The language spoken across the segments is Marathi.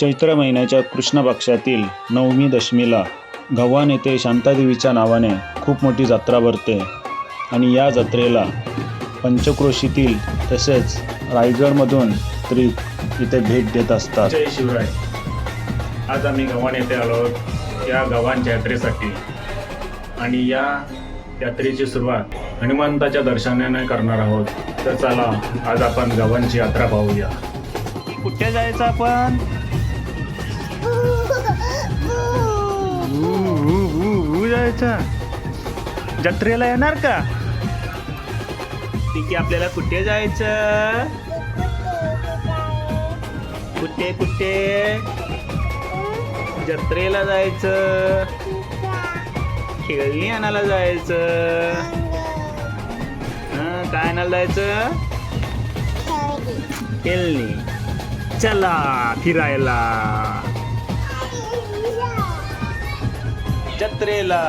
चैत्र महिन्याच्या कृष्ण पक्षातील नवमी दशमीला गव्हाण येथे शांतादेवीच्या नावाने खूप मोठी जत्रा भरते. आणि या जत्रेला पंचक्रोशीतील तसेच रायगडमधून तरी इथे भेट देत असतात. जय शिवराय. आज आम्ही गव्हाण येथे आलो आहोत. या गव्हाणच्या यात्रेसाठी. आणि या यात्रेची सुरुवात हनुमंताच्या दर्शनाने करणार आहोत. तर चला आज आपण गव्हाणची यात्रा पाहूया. कुठे जायचं आपण? जायचं. जत्रेला येणार का? ठीक आहे आपल्याला कुठे जायचं? कुठे कुठे? जत्रेला जायचं. खेळणी आणायला जायचं. हं, काय आणायला जायचं? खेळणी. चला फिरायला. जत्रेला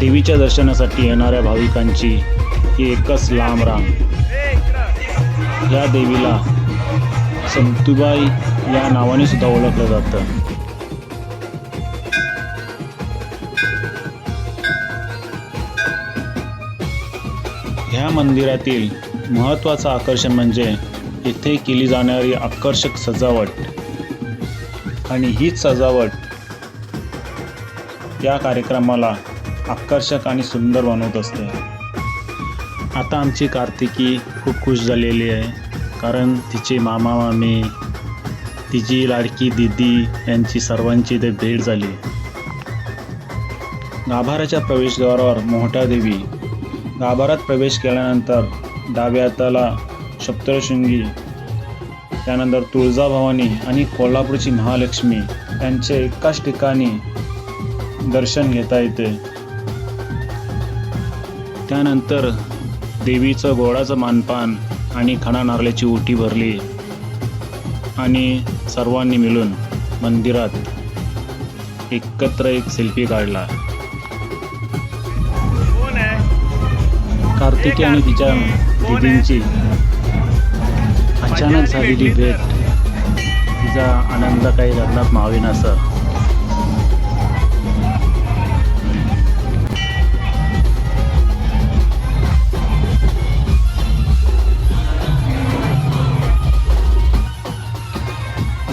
देवीच्या दर्शनासाठी येणाऱ्या भाविकांची ही एकच लांब रांग. या देवीला संतुबाई या नावाने सुद्धा ओळखलं जातं. मंदिरातील महत्त्वाचं आकर्षण म्हणजे येथे केली जाणारी आकर्षक सजावट. आणि हीच सजावट या कार्यक्रमाला आकर्षक आणि सुंदर बनवत असते. आता आमची कार्तिकी खूप खुश झालेली आहे. कारण तिचे मामा मामी तिची लाडकी दिदी यांची सर्वांची इथे भेट झाली. गाभाऱ्याच्या प्रवेशद्वारावर मोहटा देवी गाभारात प्रवेश केल्यानंतर डाव्या हाताला सप्तशृंगी त्यानंतर तुळजाभवानी आणि कोल्हापूरची महालक्ष्मी यांचे एकाच ठिकाणी दर्शन घेता येते. त्यानंतर देवीचं गोडाचं मानपान आणि खणा नारळाची ओटी भरली आणि सर्वांनी मिळून मंदिरात एकत्र एक सेल्फी काढला. कार्तिकी आणि तिच्या दिदींची अचानक झालेली भेट. तिचा आनंद काही लग्नात मावेना असं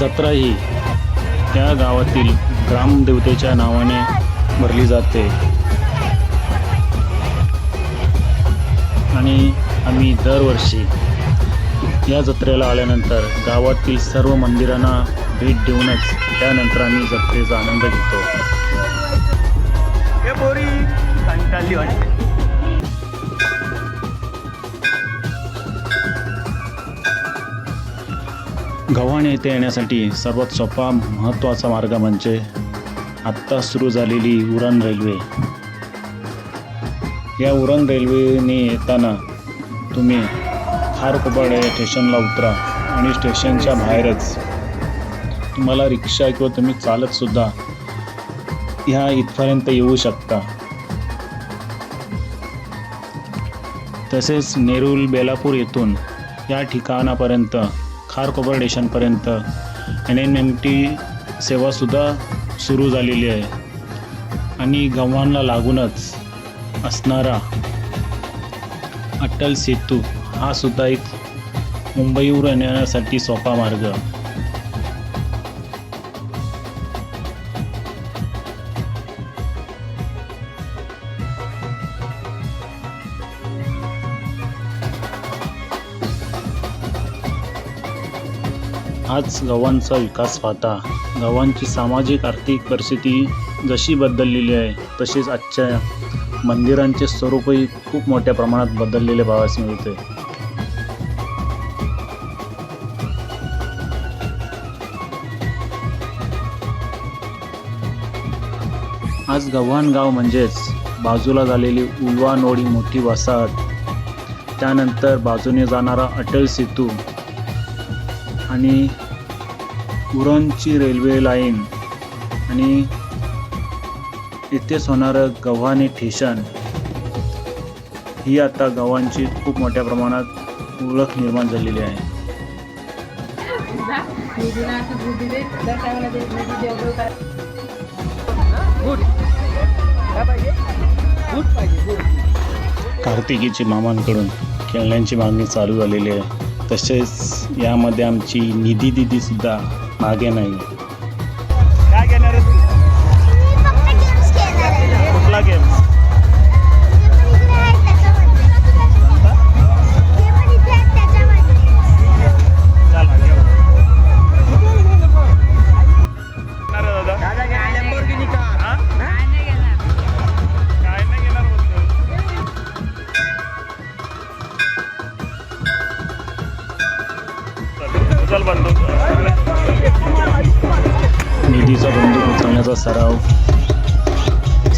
जत्रा ही त्या गावातील ग्रामदेवतेच्या नावाने भरली जाते. आणि आम्ही दरवर्षी या जत्रेला आल्यानंतर गावातील सर्व मंदिरांना भेट देऊनच त्यानंतर आम्ही जत्रेचा आनंद घेतो. गव्हाण येथे येण्यासाठी सर्वात सोपा महत्त्वाचा मार्ग म्हणजे आत्ता सुरू झालेली उरण रेल्वे. या उरण रेल्वेने येताना तुम्ही खारकोपाड या स्टेशनला उतरा आणि स्टेशनच्या बाहेरच तुम्हाला रिक्षा किंवा तुम्ही चालतसुद्धा ह्या इथपर्यंत येऊ शकता. तसेच नेरूल बेलापूर येथून या ठिकाणापर्यंत खारकोपर स्टेशनपर्यंत एन एन एम टी सेवासुद्धा सुरू झालेली आहे. आणि गव्हाणला लागूनच असणारा अटल सेतू हा सुद्धा एक मुंबईवर येण्यासाठी सोपा मार्ग. आज गावांचा विकास पाहता. गावांची सामाजिक आर्थिक परिस्थिती जशी बदललेली आहे तशीच आजच्या मंदिरांचे स्वरूपही खूप मोठ्या प्रमाणात बदललेले पाहावयास मिळते आज गव्हाण गाव म्हणजेच बाजूला झालेली उलवा नोडी मोठी वसाहत. त्यानंतर बाजूने जाणारा अटल सेतू आणि उरणची रेल्वे लाईन आणि इथेच होणारं गव्हाणे ठेशन ही आता गव्हांची खूप मोठ्या प्रमाणात ओळख निर्माण झालेली आहे. कार्तिकीची मामांकडून खेळण्यांची मागणी चालू झालेली आहे. तसेच यामध्ये आमची निधी दिदी सुद्धा मागे नाही.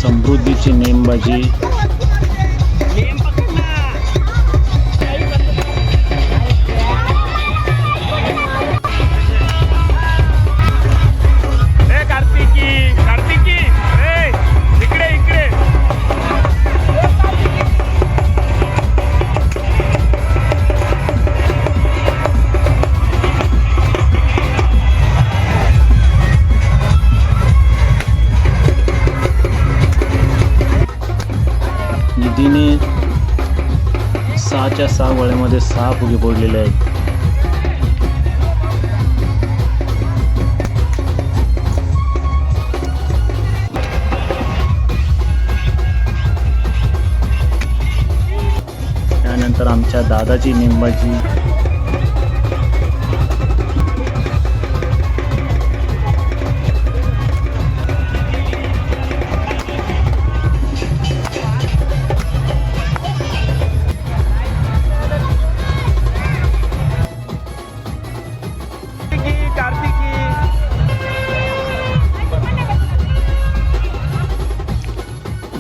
समृद्धीची नेमबाजी सहा सहा फुगे पडलेले आहेत. त्यानंतर आमच्या दादाची निंबाची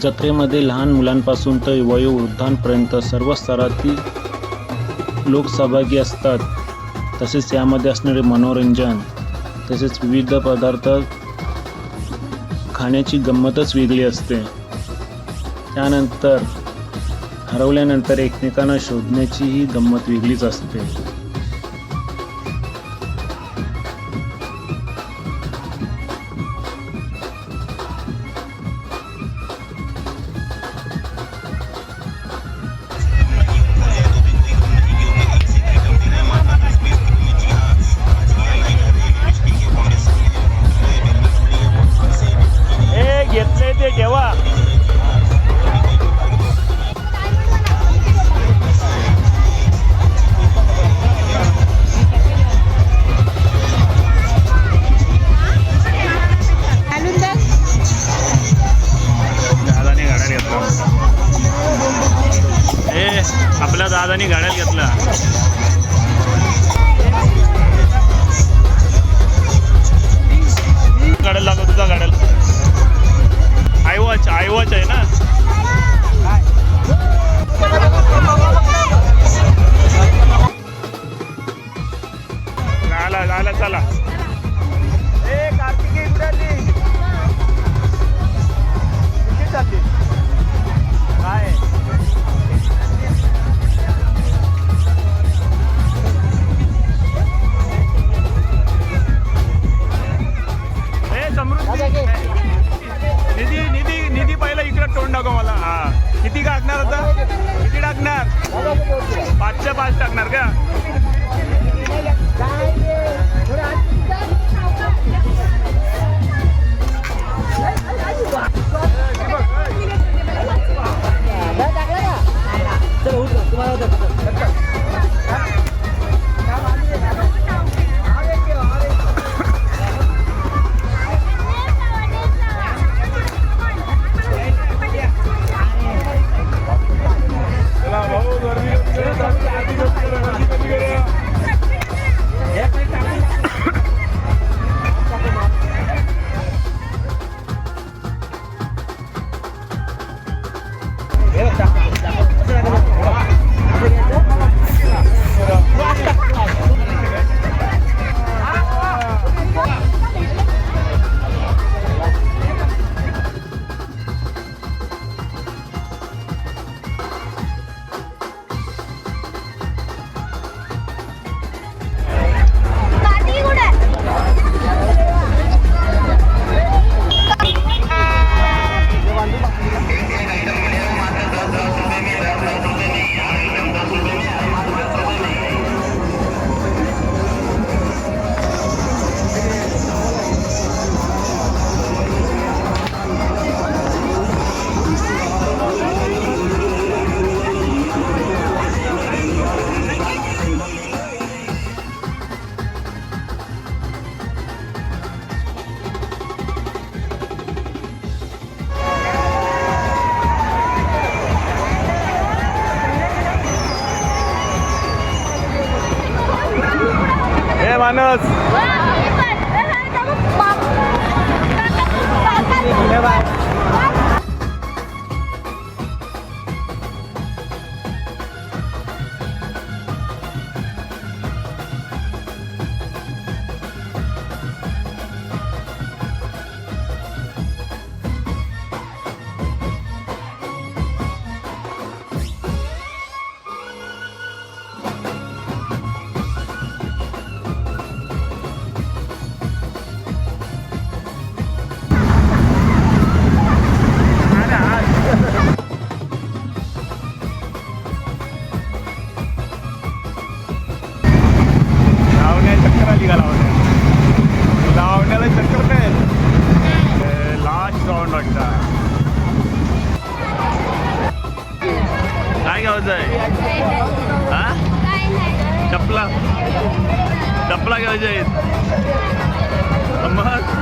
जत्रेमध्ये लहान मुलांपासून तर वयोवृद्धांपर्यंत सर्व स्तरातील लोक सहभागी असतात. तसेच यामध्ये असणारे मनोरंजन तसेच विविध पदार्थ खाण्याची गंमतच वेगळी असते. त्यानंतर हरवल्यानंतर एकमेकांना शोधण्याची ही गंमत वेगळीच असते. Yeah. bananas. Wow. का लावण्या लावण्याला चक्कर नाही. लास्ट राऊंड वाटतं. काय घ्यायचं आहे हा? चपला. चपला घ्यायच्या आहेत मग?